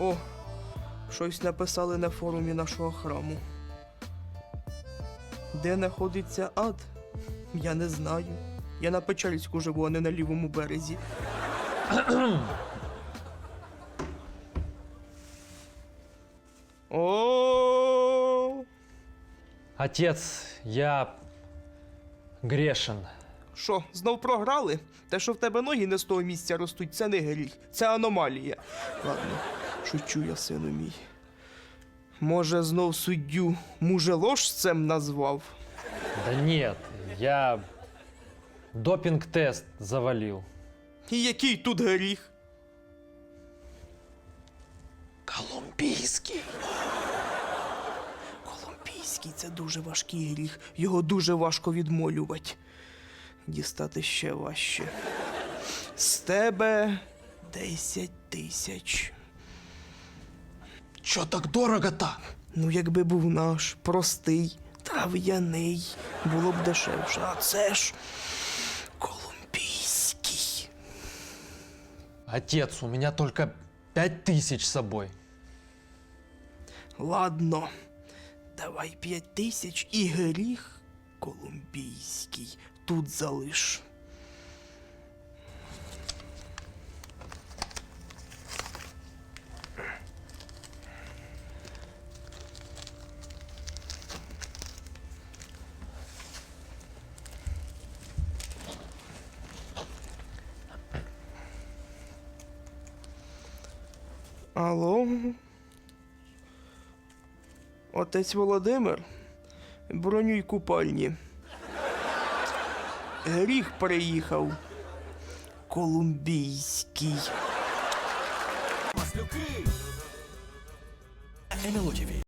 О, щось написали на форумі нашого храму. Де знаходиться ад? Я не знаю. Я на Печерську живу, а не на лівому березі. О, Отец, я грешен. що, знов програли? Те, що в тебе ноги не з того місця ростуть, це не гріх, це аномалія. Ладно, шучу я, сину мій. Може, знов суддю мужеложцем назвав? Да нет, я допинг-тест завалил. І який тут гріх? Колумбийский. Колумбійський це дуже важкий гріх. Його дуже важко відмолювати. Дістати ще важче. З тебе 10 тисяч. Чё так дорого-то? Ну, якби був наш простий, трав'яний, було б дешевше. А це ж колумбійський. Отец, у меня только пять тысяч с собой. Ладно, давай п'ять тисяч і гріх колумбійський. Тут залиш. Алло? Отець Володимир, бронюй купальні. Гріх приїхав. Колумбійський. ТВ.